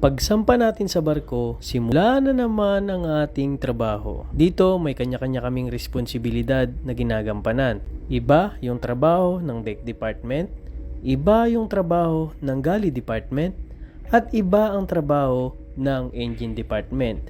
Pagsampa natin sa barko, simula na naman ang ating trabaho. Dito may kanya-kanya kaming responsibilidad na ginagampanan. Iba yung trabaho ng deck department, iba yung trabaho ng galley department, at iba ang trabaho ng engine department.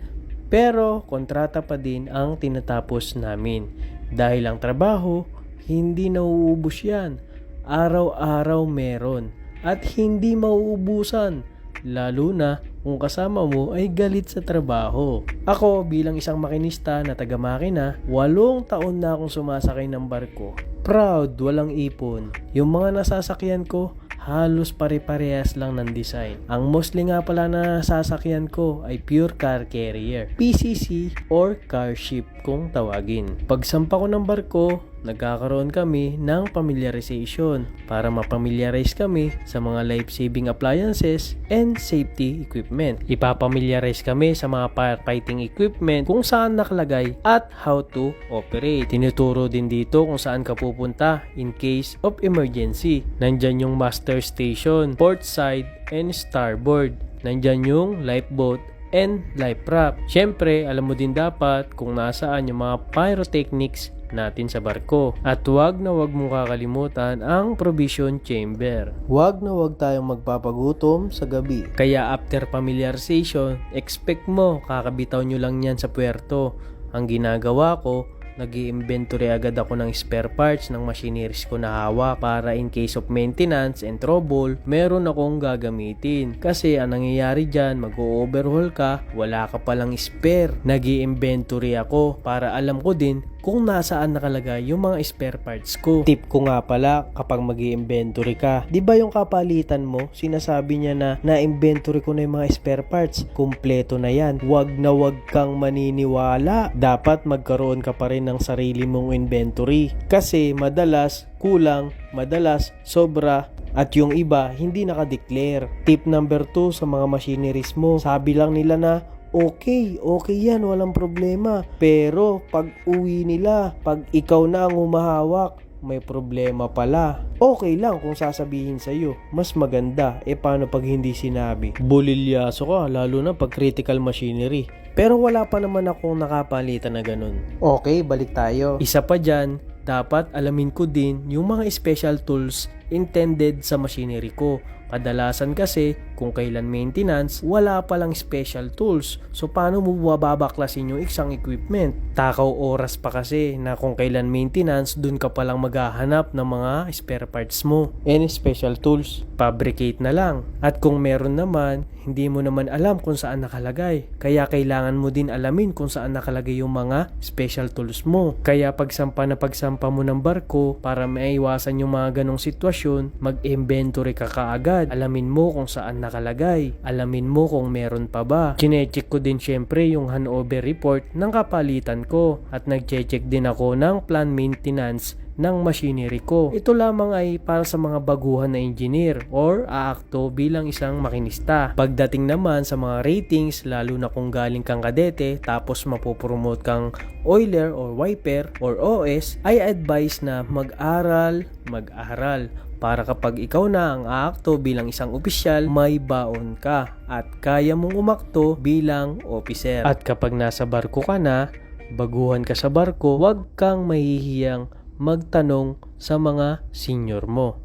Pero kontrata pa din ang tinatapos namin. Dahil ang trabaho, hindi nauubos yan. Araw-araw meron. At hindi mauubusan. Lalo na kung kasama mo ay galit sa trabaho. Ako bilang isang makinista na taga-makina, walong taon na akong sumasakay ng barko. Proud, walang ipon. Yung mga nasasakyan ko, halos pare-parehas lang ng design. Ang mostly nga pala na sasakyan ko ay pure car carrier, PCC or car ship kung tawagin. Pagsampa ko ng barko, nagkakaroon kami ng familiarization para mapamiliarize kami sa mga life-saving appliances and safety equipment. Ipapamiliarize kami sa mga firefighting equipment kung saan nakalagay at how to operate. Tinuturo din dito kung saan ka pupunta in case of emergency. Nandyan yung master station, port side, and starboard. Nandyan yung lifeboat and life raft. Siyempre, alam mo din dapat kung nasaan yung mga pyrotechnics natin sa barko. At wag na wag mong kakalimutan ang provision chamber. Wag na wag tayong magpapagutom sa gabi. Kaya after familiarization, expect mo kakabitaw nyo lang yan sa puerto. Ang ginagawa ko, nag inventory agad ako ng spare parts ng machineries ko na hawak para in case of maintenance and trouble, meron akong gagamitin. Kasi ang nangyayari dyan, mag-overhaul ka, wala ka palang spare. nag inventory ako para alam ko din kung nasaan nakalagay yung mga spare parts ko. Tip ko nga pala kapag mag inventory ka, di ba yung kapalitan mo, sinasabi niya na na-inventory ko na yung mga spare parts, kumpleto na yan. Wag na wag kang maniniwala. Dapat magkaroon ka pa rin ng sarili mong inventory. Kasi madalas kulang, madalas sobra, at yung iba hindi nakadeclare. Tip number 2 sa mga machineries mo, sabi lang nila na okay, okay yan, walang problema. Pero pag uwi nila, pag ikaw na ang humahawak, may problema pala. Okay lang kung sasabihin sa'yo. Mas maganda. E paano pag hindi sinabi? Bulilyaso ka, lalo na pag critical machinery. Pero wala pa naman akong nakapalitan na ganun. Okay, balik tayo. Isa pa dyan, dapat alamin ko din yung mga special tools intended sa machinery ko. Kadalasan kasi, kung kailan maintenance, wala palang special tools. So, paano mo babaklasin yung isang equipment? Takaw oras pa kasi na kung kailan maintenance, dun ka palang maghahanap ng mga spare parts mo. Any special tools, fabricate na lang. At kung meron naman, hindi mo naman alam kung saan nakalagay. Kaya kailangan mo din alamin kung saan nakalagay yung mga special tools mo. Kaya pagsampa na pagsampa mo ng barko, para maiwasan yung mga ganong sitwasyon, mag-inventory ka kaagad. Alamin mo kung saan nakalagay. Alamin mo kung meron pa ba. Chinecheck ko din syempre yung handover report ng kapalitan ko. At nagche-check din ako ng plan maintenance ng machinery ko. Ito lamang ay para sa mga baguhan na engineer or aakto bilang isang makinista. Pagdating naman sa mga ratings, lalo na kung galing kang kadete tapos mapopromote kang oiler or wiper or OS, ay advice na mag-aral, mag-aral para kapag ikaw na ang aakto bilang isang opisyal, may baon ka at kaya mong umakto bilang officer. At kapag nasa barko ka na, baguhan ka sa barko, huwag kang mahihiyang magtanong sa mga senior mo.